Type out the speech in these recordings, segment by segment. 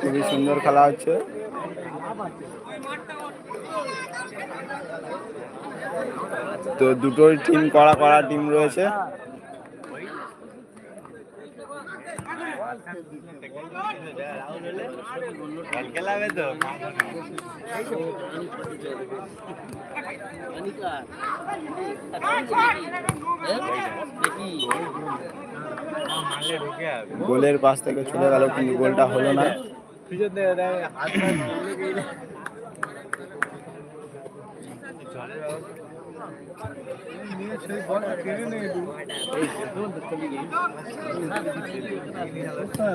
খুবই সুন্দর খেলা হচ্ছে। তো দুটোই টিম করা কড়া টিম রয়েছে। গোলের পাশ থেকে চলে গেল কিন্তু গোলটা হলো না। থেকে দেয় হাত পা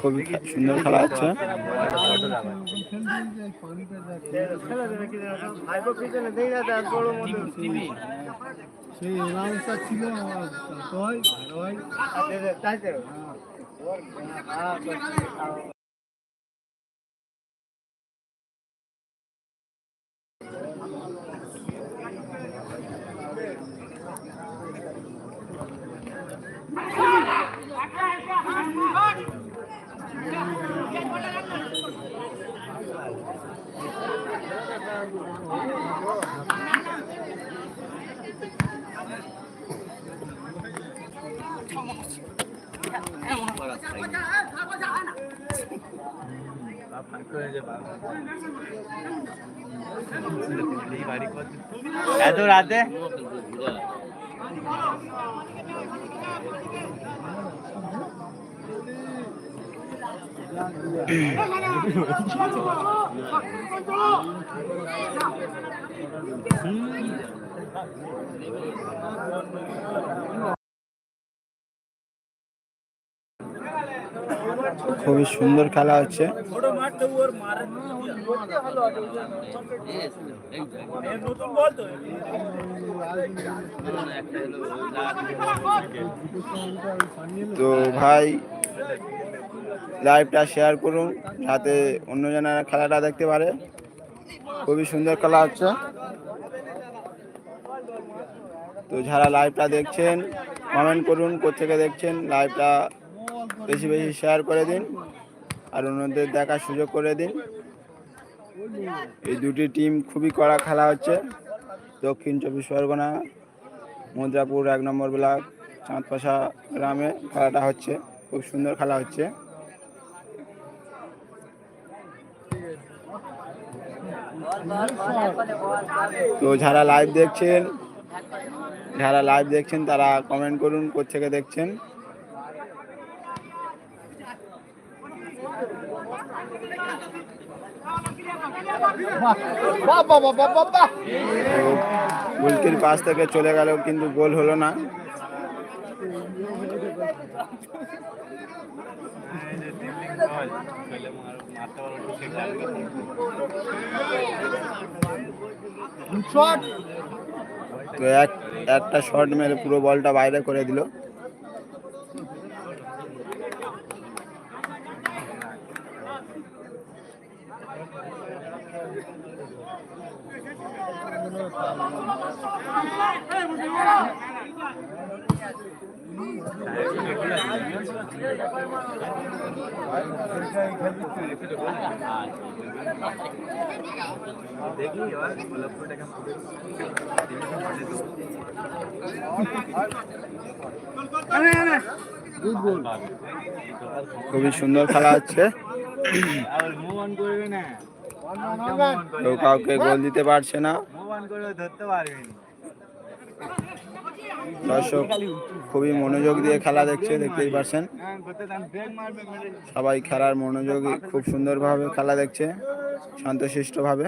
খুবই সুন্দর খেলা হচ্ছে সেই ছিল হয় Buat. યાદ હે હમ খুবই সুন্দর খেলা হচ্ছে। তো ভাই লাইভটা শেয়ার করুন, যাতে অন্যজনেরা খেলাটা দেখতে পারে। খুবই সুন্দর খেলা হচ্ছে। তো যারা লাইভটা দেখছেন কমেন্ট করুন কোথেকে দেখছেন লাইভটা বেশি বেশি শেয়ার করে দিন আর অন্যদের দেখার সুযোগ করে দিন। এই দুটি টিম খুবই কড়া খেলা হচ্ছে। দক্ষিণ চব্বিশ পরগনা, মুদ্রাপুর এক নম্বর ব্লক, চাঁদপাশা গ্রামে খেলাটা হচ্ছে। খুব সুন্দর খেলা হচ্ছে। তো যারা লাইভ দেখছেন, যারা লাইভ দেখছেন, তারা কমেন্ট করুন, কোথেকে দেখছেন। গোলকির পাশ থেকে চলে গেল কিন্তু গোল হলো না। তো এক একটা শট মেরে পুরো বলটা বাইরে করে দিল। খুবই সুন্দর খেলা হচ্ছে। কেউ কাউকে গোল দিতে পারছে না। ধরতে দর্শক খুবই মনোযোগ দিয়ে খেলা দেখছে, দেখতেই মেরে সবাই খেলার মনোযোগী খুব সুন্দরভাবে খেলা দেখছে, শান্তশিষ্টভাবে।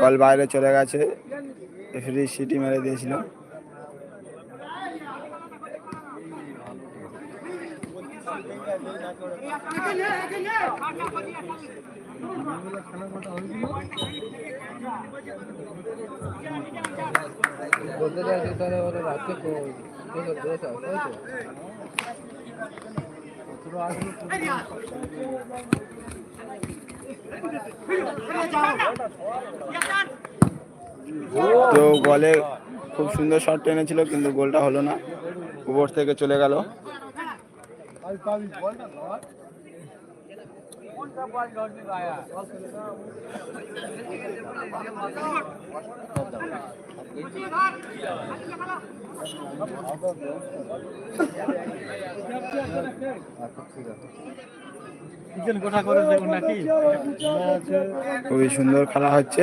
বল বাইরে চলে গেছে রেফারি সিটি মেরে দিয়েছিল। বলতে তাহলে ওদের রাত্রে দোষ আছে তো তো বলে খুব সুন্দর শট টেনেছিল, কিন্তু গোলটা হলো না। উপর থেকে চলে গেল পাবি পাবি বলটা ধর কিচেন কোঠা করে দেবো নাকি খুবই সুন্দর খেলা হচ্ছে।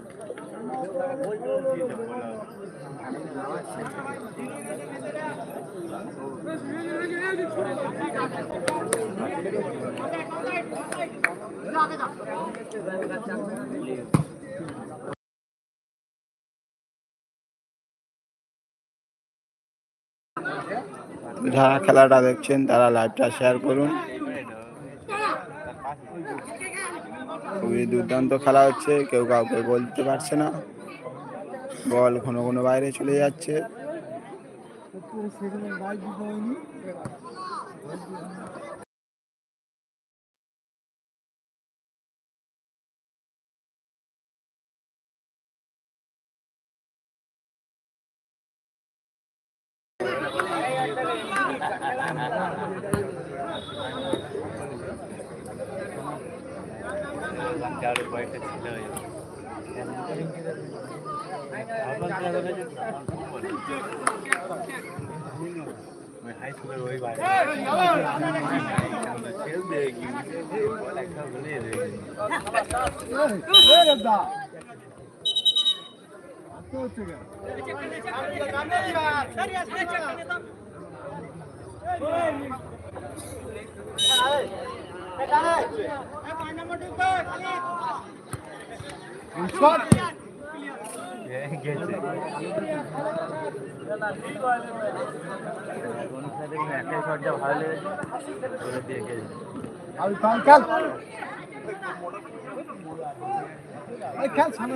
যারা খেলাটা দেখছেন তারা লাইভটা শেয়ার করুন। খুবই দুর্দান্ত খেলা হচ্ছে, কেউ কাউকে গোল দিতে পারছে না। বল ঘন ঘন বাইরে চলে যাচ্ছে। চারের বয়সে ছিল হাই স্কুলের ওই দা একটাই শটটা ভালো লেগেছে দিয়ে গেছে আমি কাল কাল এই খেল সামনে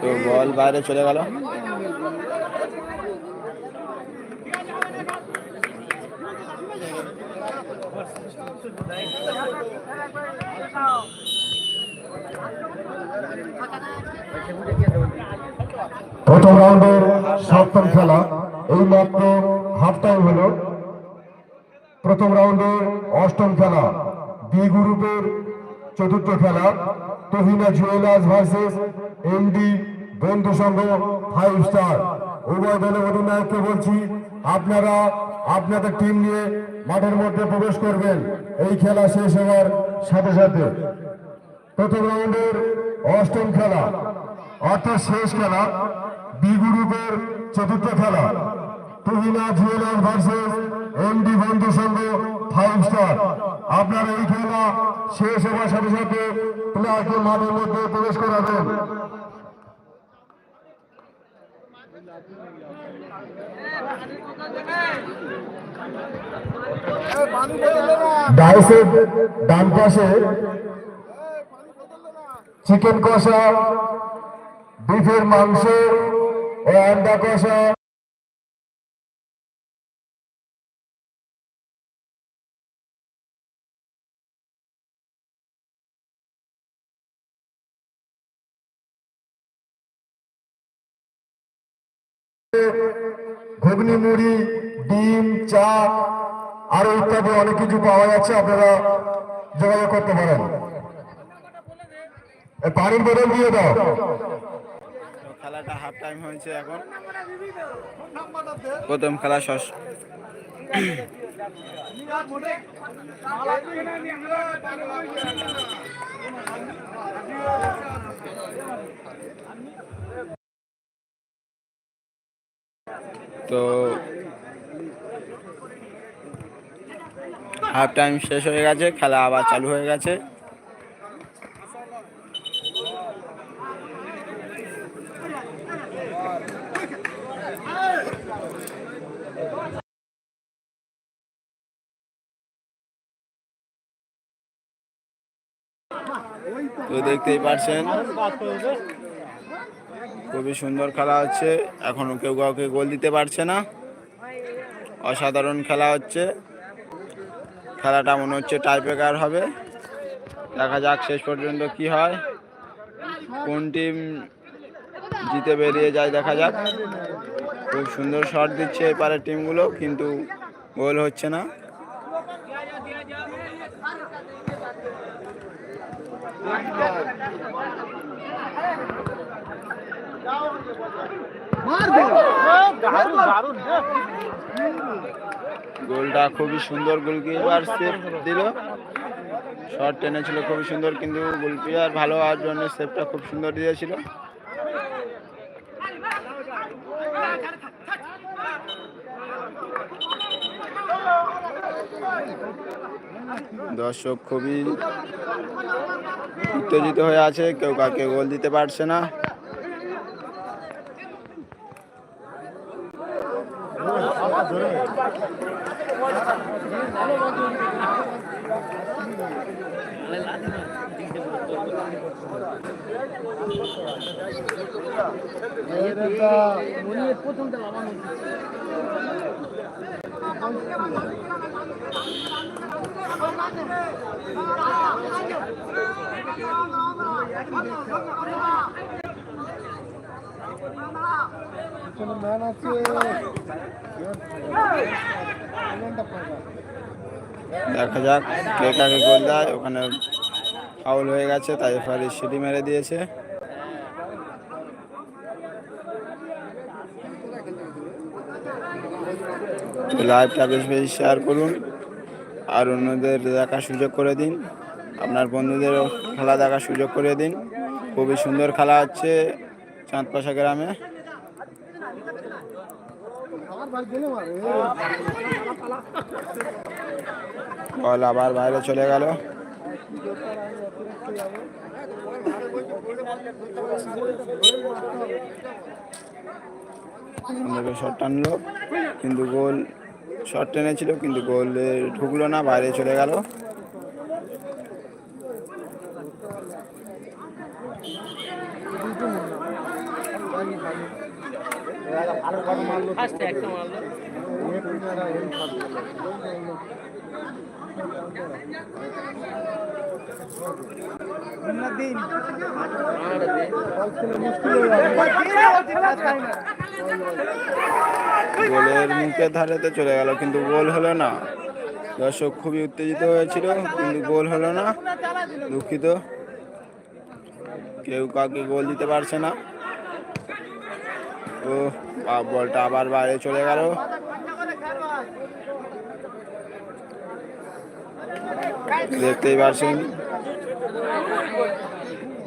তো বল বাইরে চলে গেল। প্রথম রাউন্ডের সপ্তম খেলা, এই মাত্র হাফ টাইম হলো। প্রথম রাউন্ডের অষ্টম খেলা বি গ্রুপের চতুর্থ খেলা, তহিনা জুয়েলার্স ভার্সেস এমডি বন্ধু সংঘ ফাইভ স্টার উভয় দলের অধিনায়ককে বলছি, আপনারা আপনাদের টিম নিয়ে মাঠের মধ্যে প্রবেশ করবেন। এই খেলা শেষ হওয়ার সাথে সাথে। প্রথম রাউন্ডের অষ্টম খেলা। অর্থাৎ শেষ খেলা বি গ্রুপের চতুর্থ খেলা। তুহিনা জুয়েলার ভার্সেস এমডি বন্ধু সংঘ ফাইভ স্টার আপনার এই খেলা শেষ হওয়ার সাথে সাথে প্লেয়ারকে মাঠের মধ্যে প্রবেশ করাবেন। ডান পাশে চিকেন কষা, বিফের মাংস ও আন্ডা কষা। ঘুগনি, মুড়ি, ডিম, চা, আরও ইত্যাদি অনেক কিছু পাওয়া যাচ্ছে, আপনারা যোগাযোগ করতে পারেন। পানির বোতল দিয়ে দাও। খেলাটা হাফ টাইম হয়েছে এখন। প্রথম খেলা শেষ। তো হাফ টাইম শেষ হয়ে গেছে, খেলা আবার চালু হয়ে গেছে তো দেখতেই পারছেন। খুবই সুন্দর খেলা হচ্ছে। এখনও কেউ কাউকে গোল দিতে পারছে না। অসাধারণ খেলা হচ্ছে। খেলাটা মনে হচ্ছে টাইব্রেকার হবে। দেখা যাক শেষ পর্যন্ত কি হয়। কোন টিম জিতে বেরিয়ে যায় দেখা যাক। খুব সুন্দর শট দিচ্ছে এপারের টিমগুলো, কিন্তু গোল হচ্ছে না। গোলটা খুবই সুন্দর গোলকিপার সেভ দিল। শট টেনেছিল খুবই সুন্দর কিন্তু গোলকিপার ভালো হওয়ার জন্য সেভটা খুব সুন্দর দিয়েছিল। দর্শক খুবই উত্তেজিত হয়ে আছে কেউ কাকে গোল দিতে পারছে না। দেখা যাক কে কাকে গোল দেয়। ওখানে ফাউল হয়ে গেছে, তাই এফারে সিটি মেরে দিয়েছে। লাইভটা বেশ বেশি শেয়ার করুন। আর অন্যদের দেখার সুযোগ করে দিন। আপনার বন্ধুদেরও খেলা দেখার সুযোগ করে দিন। খুবই সুন্দর খেলা হচ্ছে চাঁদপাশা গ্রামে। বল আবার বাইরে চলে গেল। শট টানলো। কিন্তু গোল শট টেনেছিল কিন্তু গোলে ঢুকলো না বাইরে চলে গেল। মারলো। গোলের মুখের ধারেতে চলে গেল, কিন্তু গোল হলো না। দর্শক খুবই উত্তেজিত হয়েছিল, কিন্তু গোল হলো না, দুঃখিত। কেউ কাউকে গোল দিতে পারছে না। ও বলটা আবার বাইরে চলে গেল। দেখতেই পারছেন।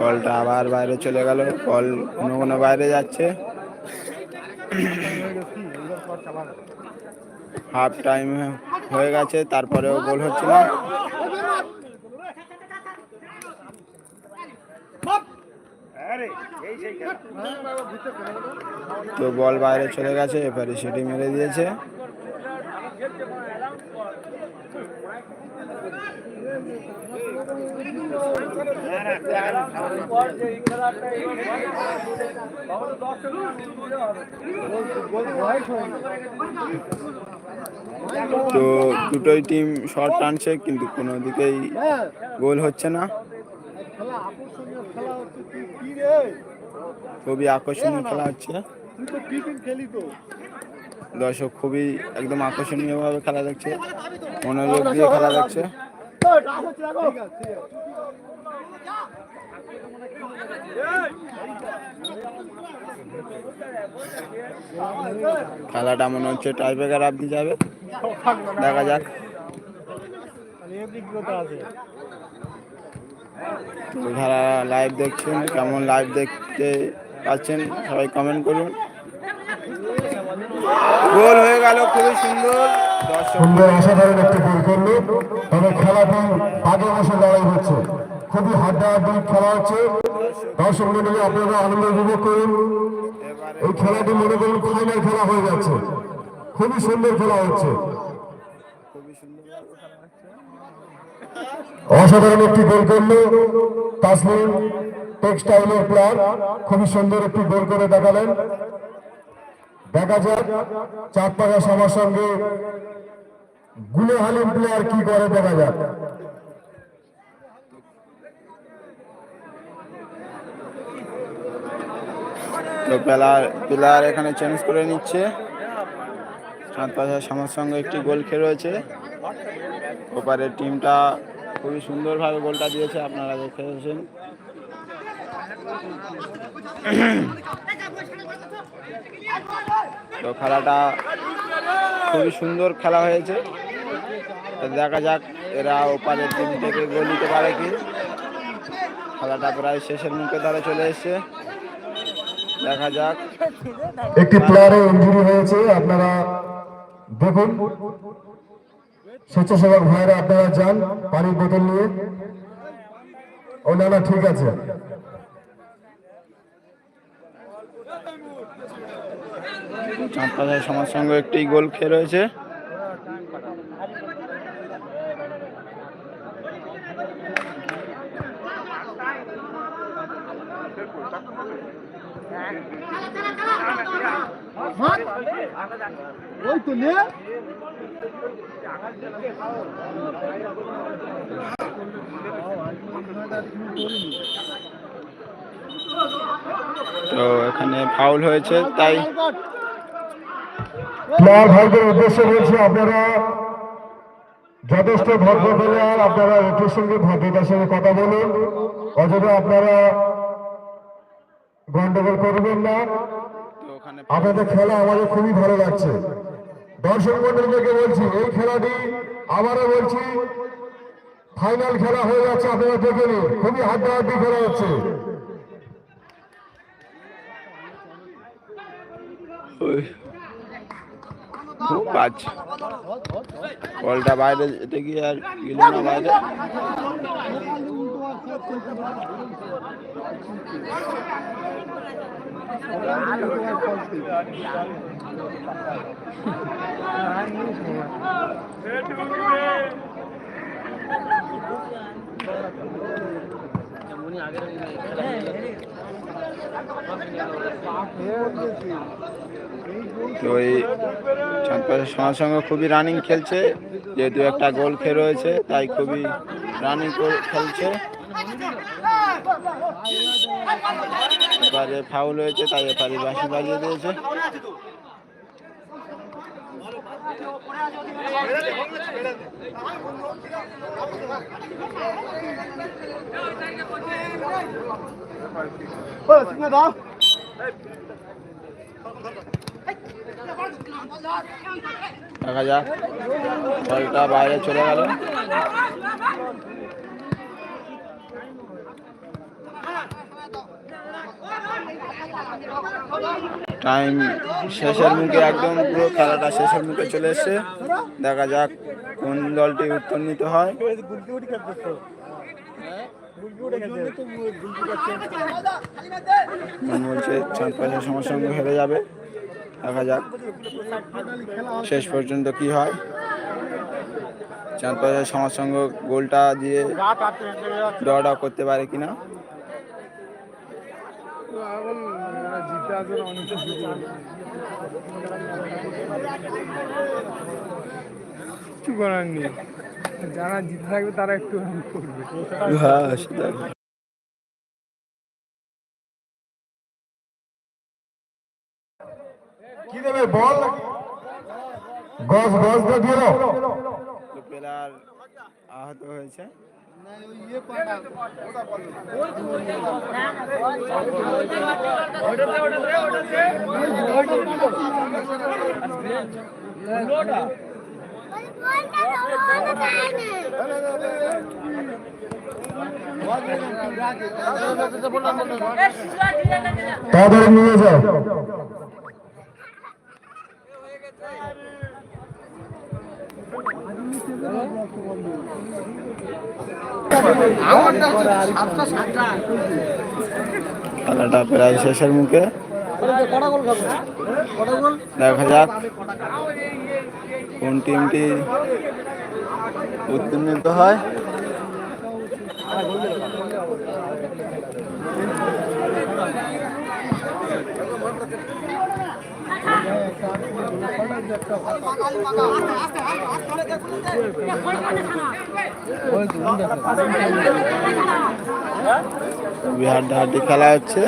বলটা আবার বাইরে চলে গেল। বল কোনো কোনো বাইরে যাচ্ছে। হাফ টাইম হয়ে গেছে, তারপরেও গোল হচ্ছে তো বল বাইরে চলে গেছে, এবারে সেটি মেরে দিয়েছে। তো দুটোই টিম শর্ট টানছে, কিন্তু কোনো দিকেই গোল হচ্ছে না। খুবই আকর্ষণীয় খেলা হচ্ছে। দর্শক খুবই একদম আকর্ষণীয় ভাবে খেলা দেখছে। মনোযোগ দিয়ে খেলা দেখছে। খেলাটা মনে হচ্ছে টাইব্রেকার আপনি যাবে। দেখা যাক। যারা লাইভ দেখছেন, কেমন লাইভ দেখতে পাচ্ছেন, সবাই কমেন্ট করুন। গোল হয়ে গেল, খুবই সুন্দর। সুন্দর অসাধারণ একটি গোল করল। তবে খেলাটি আগে বসে লড়াই হচ্ছে। খুবই হাড্ডাহাড্ডি খেলা হচ্ছে। দর্শক মন্ডলী, আপনারা আনন্দ উপভোগ করুন। এই খেলাটি মনে করুন ফাইনাল খেলা হয়ে যাচ্ছে। খুবই সুন্দর খেলা হচ্ছে খুবই সুন্দর খেলা হচ্ছে অসাধারণ একটি গোল করল। তাসলিম টেক্সটাইলের প্লেয়ার, খুবই সুন্দর একটি গোল করে দেখালেন। দেখা যাক চার পাকা সবার সঙ্গে গুলে হালিম প্লেয়ার কি করে, দেখা যাক। তো প্লেয়ার এখানে চেঞ্জ করে নিচ্ছে। সাত পাশে সঙ্গে একটি গোল খেয়ে রয়েছে ওপারের টিমটা খুবই সুন্দরভাবে গোলটা দিয়েছে, আপনারা দেখেছেন তো খেলাটা খুবই সুন্দর খেলা হয়েছে। দেখা যাক এরা ওপারের টিম থেকে গোল নিতে পারে কি। খেলাটা প্রায় শেষের মুখে দ্বারা চলে এসছে। দেখা যাক। একটি প্লেয়ারের ইঞ্জুরি হয়েছে, আপনারা দেখুন। স্বেচ্ছাসেবক ভাইরা আপনারা যান পানির বোতল নিয়ে। ও না না ঠিক আছে। চাঁদপাশার সমাজ সংঘ একটি গোল খেয়ে রয়েছে। তো এখানে ফাউল হয়েছে তাই প্লেয়ার ভাইদের উদ্দেশ্যে বলছি আপনারা যথেষ্ট ভদ্র প্লেয়ার আপনারা এটির সঙ্গে ভদ্রতার সঙ্গে কথা বলুন। অযথা আপনারা গন্ডগোল করবেন না। তো মানে আপনাদের খেলা আমাদের খুবই ভালো লাগছে। দর্শক মন্ডলকে বলছি এই খেলাটি আবারও বলছি ফাইনাল খেলা হয়ে যাচ্ছে আপনারা দেখে নিন খুবই হাড্ডাহাড্ডি খেলা হচ্ছে। বলটা বাইরে গিয়ে বাইরে। তো এই সঙ্গে সঙ্গে খুবই রানিং খেলছে, যেহেতু একটা গোল খেয়ে রয়েছে, তাই খুবই রানিং খেলছে। এবারে ফাউল হয়েছে তাই এবারে বাসি বাজিয়ে দিয়েছে। দেখা যাক বলটা বাইরে চলে গেল। টাইম শেষের মুখে একদম পুরো খেলাটা শেষের মুখে চলে এসছে। দেখা যাক কোন দলটি হয়। বলছে চাঁদ পাশের সঙ্গে হেরে যাবে। দেখা যাক শেষ পর্যন্ত কি হয়। চাঁদ পাশের সমাজ সঙ্গ গোলটা দিয়ে ডটা করতে পারে কিনা। কিছু করার নেই যারা জিতে থাকবে তারা একটু করবে হ্যাঁ কি দেবে বল গজ গজ দিয়ে দাও আহত হয়েছে তাদের নিয়ে যাও খেলাটা প্রায় শেষের মুখে। দেখা যাক কোন টিমটি উত্তীর্ণিত হয়। বিহার হাড্ডি খেলা হচ্ছে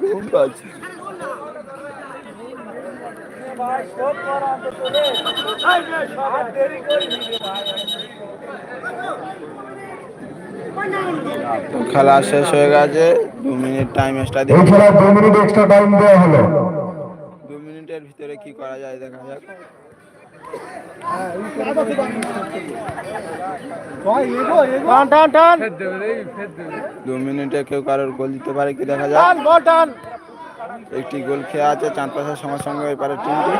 খুব বাজে। তো খেলা শেষ হয়ে গেছে দু মিনিট টাইম এক্সট্রা দিয়ে খেলা দু মিনিট এক্সট্রা টাইম দেওয়া হলো। দু মিনিটের ভিতরে কি করা যায় দেখা যাক। দু মিনিটে কেউ কারোর গোল দিতে পারে কি দেখা যাক। একটি গোল খেয়ে আছে, চাঁদ পাশার সঙ্গে সঙ্গে এপারে টিমটি।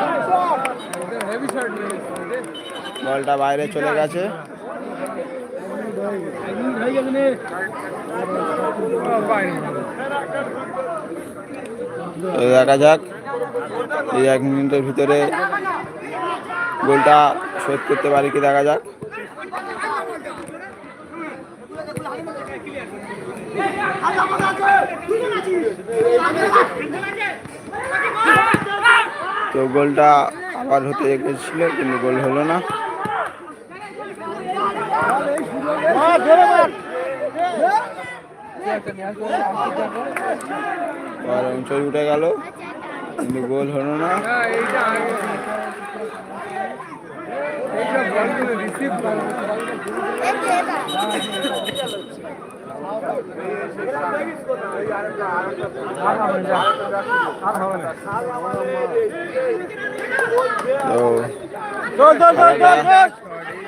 হেভি বলটা বাইরে চলে গেছে। দেখা যাক, এই এক মিনিটের ভিতরে গোলটা শোধ করতে পারি কি দেখা যাক। তো গোলটা আবার হতে গেছিল, কিন্তু গোল হলো না। আর অঞ্চল উঠে গেল, কিন্তু গোল হলো না। রিসিভ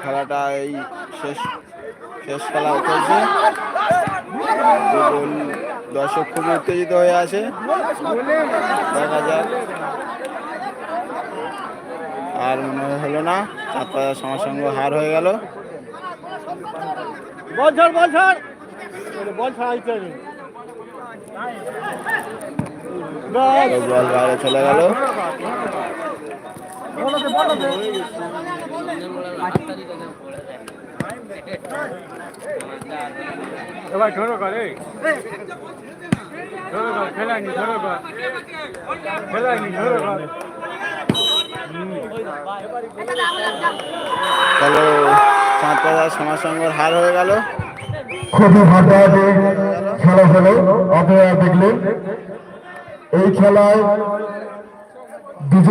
খেলাটা এই শেষ শেষ খেলা চলছে দর্শক খুবই উত্তেজিত হয়ে আছে। দেখা যাক। আর মনে হলো না চাঁদপাড়া সমাজ সঙ্গে হার হয়ে গেল। বল ছাড়। বল বাইরে চলে গেল এবার ধরো কর ধরো কর খেলাইনি ধরো কর খেলাইনি ধরো কর তাহলে চাঁদ পাড়া সমাজসংঘর হার হয়ে গেল। খুবই হাড্ডাহাড্ডি খেলা হলো। আপনারা দেখলেন এই খেলায়